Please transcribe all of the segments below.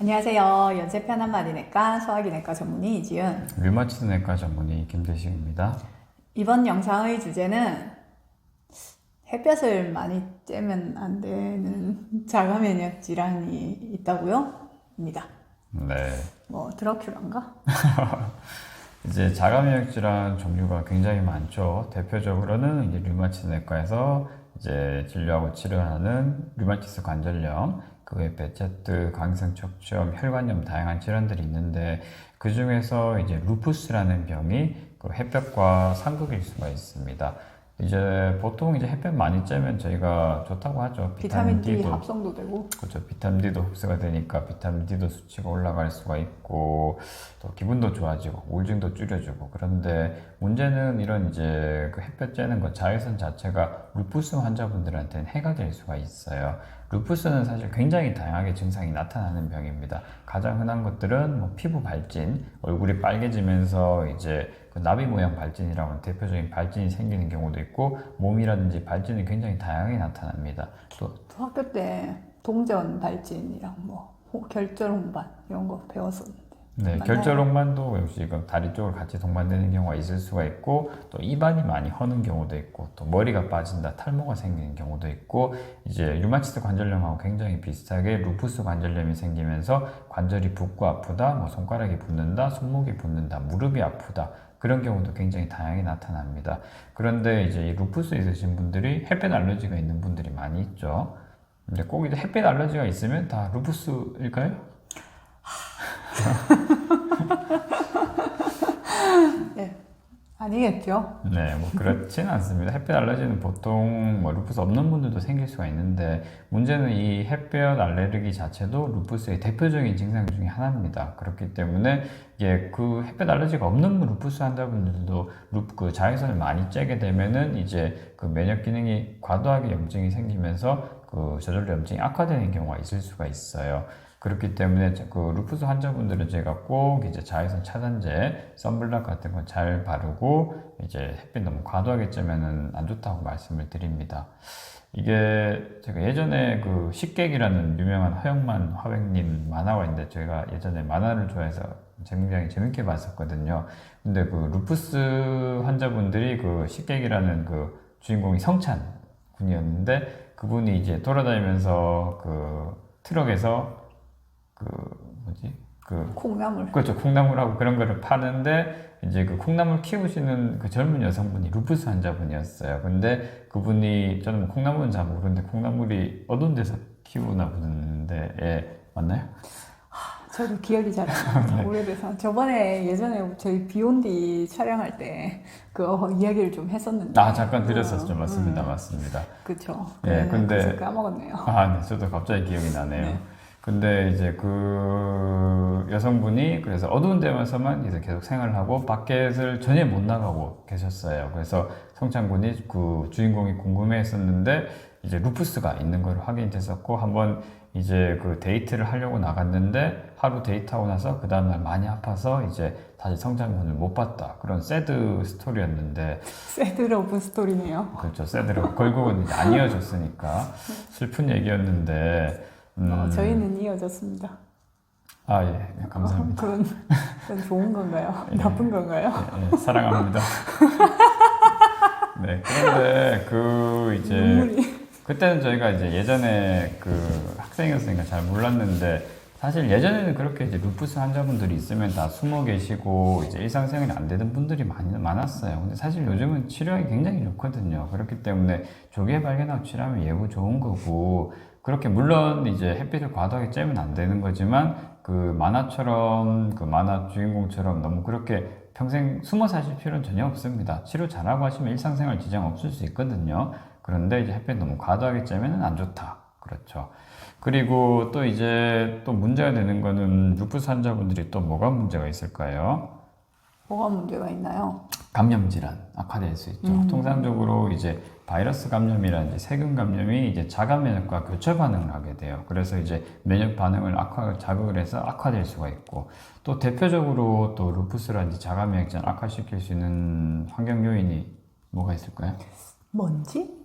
안녕하세요. 연세 편한 마디내과 소화기내과 전문의 이지은. 류마티스 내과 전문의 김대식입니다. 이번 영상의 주제는 햇볕을 많이 쬐면 안 되는 자가 면역 질환이 있다고요? 입니다. 네. 뭐 드라큘라인가? 이제 자가면역 질환 종류가 굉장히 많죠. 대표적으로는 이제 류마티스 내과에서 이제 진료하고 치료하는 류마티스 관절염, 그 외에 베체트, 강성 척추염, 혈관염 다양한 질환들이 있는데 그 중에서 이제 루푸스라는 병이 그 햇볕과 상극일 수가 있습니다. 이제 보통 이제 햇볕 많이 쬐면 저희가 좋다고 하죠. 비타민 D D도 합성도 되고 그렇죠. 비타민 D도 흡수가 되니까 비타민 D도 수치가 올라갈 수가 있고 또 기분도 좋아지고 우울증도 줄여주고 그런데 문제는 이런 이제 그 햇볕 쬐는 것 자외선 자체가 루푸스 환자분들한테는 해가 될 수가 있어요. 루푸스는 사실 굉장히 다양하게 증상이 나타나는 병입니다. 가장 흔한 것들은 뭐 피부 발진, 얼굴이 빨개지면서 이제 그 나비 모양 발진이라고 하는 대표적인 발진이 생기는 경우도 있고 몸이라든지 발진이 굉장히 다양하게 나타납니다. 또또 학교 때 동전 발진이랑 뭐 호- 결절 홍반 이런 거 배웠었는데 네? 결절홍반도 역시 그 다리 쪽을 같이 동반되는 경우가 있을 수가 있고 또 입안이 많이 허는 경우도 있고 또 머리가 빠진다, 탈모가 생기는 경우도 있고 이제 류마티스 관절염하고 굉장히 비슷하게 루푸스 관절염이 생기면서 관절이 붓고 아프다, 뭐 손가락이 붓는다, 손목이 붓는다, 무릎이 아프다 그런 경우도 굉장히 다양하게 나타납니다. 그런데 이제 이 루푸스 있으신 분들이 햇볕 알러지가 있는 분들이 많이 있죠. 근데 꼭 이제 햇빛 알러지가 있으면 다 루푸스일까요? 아니겠죠? 네, 뭐 그렇진 않습니다. 햇볕 알러지는 보통 뭐 루푸스 없는 분들도 생길 수가 있는데 문제는 이 햇볕 알레르기 자체도 루푸스의 대표적인 증상 중에 하나입니다. 그렇기 때문에 이게 그 햇볕 알러지가 없는 루푸스 환자분들도 루, 그 자외선을 많이 쬐게 되면은 이제 그 면역 기능이 과도하게 염증이 생기면서 그 저절로 염증이 악화되는 경우가 있을 수가 있어요. 그렇기 때문에 그 루푸스 환자분들은 제가 꼭 이제 자외선 차단제, 선블락 같은 거 잘 바르고 이제 햇빛 너무 과도하게 쬐면은 안 좋다고 말씀을 드립니다. 이게 제가 예전에 그 식객이라는 유명한 허영만 화백님 만화가 있는데 제가 예전에 만화를 좋아해서 굉장히 재밌게 봤었거든요. 근데 그 루푸스 환자분들이 그 식객이라는 그 주인공이 성찬 군이었는데 그분이 이제 돌아다니면서 그 트럭에서 그 뭐지 그 콩나물 그렇죠 콩나물하고 그런 거를 파는데 이제 그 콩나물 키우시는 그 젊은 여성분이 루푸스 환자분이었어요. 근데 그분이 저는 뭐 콩나물은 잘 모르는데 콩나물이 어두운 데서 키우나 보는데 예 맞나요? 저도 기억이 잘안 네. 나요. 오래돼서 저번에 예전에 저희 비욘디 촬영할 때 그 이야기를 좀 했었는데 아 잠깐 드렸었죠 음, 맞습니다 음. 맞습니다. 그쵸. 예, 네, 근데- 까먹었네요. 아, 네, 저도 갑자기 기억이 나네요. 네. 근데 이제 그 여성분이 그래서 어두운 데면서만 이제 계속 생활을 하고 밖에를 전혀 못 나가고 계셨어요. 그래서 성창군이 그 주인공이 궁금해 했었는데 이제 루푸스가 있는 걸 확인됐었고 한번 이제 그 데이트를 하려고 나갔는데 하루 데이트하고 나서 그 다음날 많이 아파서 이제 다시 성창군을 못 봤다. 그런 새드 스토리였는데 새드 러브 스토리네요. 그렇죠. 새드로 결국은 이제 안 이어졌으니까 슬픈 얘기였는데 음, 어, 저희는 이어졌습니다. 아 예, 감사합니다. 그건, 그건 좋은 건가요? 예. 나쁜 건가요? 예, 예, 사랑합니다. 네, 그런데 그 이제 눈물이 그때는 저희가 이제 예전에 그 학생이었으니까 잘 몰랐는데 사실 예전에는 그렇게 이제 루푸스 환자분들이 있으면 다 숨어 계시고 이제 일상생활이 안 되는 분들이 많이 많았어요. 근데 사실 요즘은 치료하기 굉장히 좋거든요. 그렇기 때문에 조기에 발견하고 치료하면 예후 좋은 거고 그렇게 물론 이제 햇빛을 과도하게 쬐면 안 되는 거지만 그 만화처럼 그 만화 주인공처럼 너무 그렇게 평생 숨어 사실 필요는 전혀 없습니다. 치료 잘하고 하시면 일상생활 지장 없을 수 있거든요. 그런데 이제 햇빛 너무 과도하게 쬐면 안 좋다. 그렇죠. 그리고 또 이제 또 문제가 되는 거는 루푸스 환자분들이 또 뭐가 문제가 있을까요? 뭐가 문제가 있나요? 감염 질환 악화될 수 있죠. 음. 통상적으로 이제 바이러스 감염이라든지 세균 감염이 이제 자가 면역과 교차 반응을 하게 돼요. 그래서 이제 면역 반응을 악화 자극을 해서 악화될 수가 있고 또 대표적으로 또 루푸스라든지 자가 면역 질환 악화시킬 수 있는 환경 요인이 뭐가 있을까요? 먼지?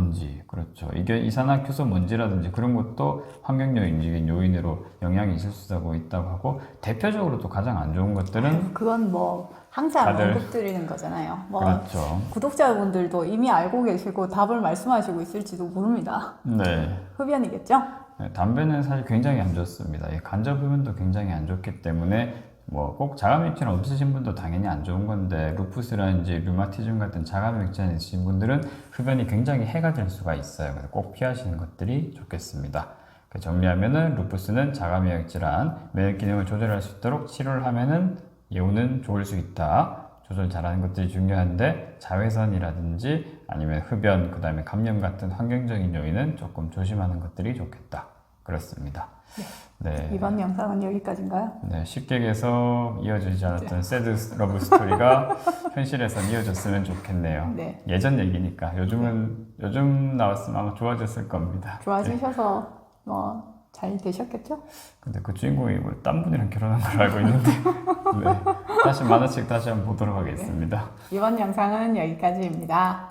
먼지, 그렇죠. 이게 이산화탄소 먼지라든지 그런 것도 환경 요인적인 요인으로 영향이 있을 수도 있다고 하고 대표적으로 또 가장 안 좋은 것들은 그건 뭐 항상 다들- 언급드리는 거잖아요. 뭐 그렇죠. 구독자분들도 이미 알고 계시고 답을 말씀하시고 있을지도 모릅니다. 네. 흡연이겠죠? 네, 담배는 사실 굉장히 안 좋습니다. 이 간접 흡연도 굉장히 안 좋기 때문에 뭐 꼭 자가면역증 없으신 분도 당연히 안 좋은 건데 루푸스라든지 류마티즘 같은 자가면역증 있으신 분들은 흡연이 굉장히 해가 될 수가 있어요. 그래서 꼭 피하시는 것들이 좋겠습니다. 그 정리하면은 루푸스는 자가면역 질환, 면역 기능을 조절할 수 있도록 치료를 하면은 예후는 좋을 수 있다. 조절 잘하는 것들이 중요한데 자외선이라든지 아니면 흡연, 그다음에 감염 같은 환경적인 요인은 조금 조심하는 것들이 좋겠다. 그렇습니다. 네. 이번 영상은 여기까지인가요? 네, 쉽게에서 이어지지 않았던 새드 러브 스토리가 현실에서 이어졌으면 좋겠네요. 네. 예전 얘기니까 요즘은 요즘 나왔으면 아마 좋아졌을 겁니다. 좋아지셔서 뭐 잘 되셨겠죠? 근데 그 주인공이 뭐딴 분이랑 결혼한 걸 알고 있는데 네. 다시 만화책 다시 한번 보도록 하겠습니다. 이번 영상은 여기까지입니다.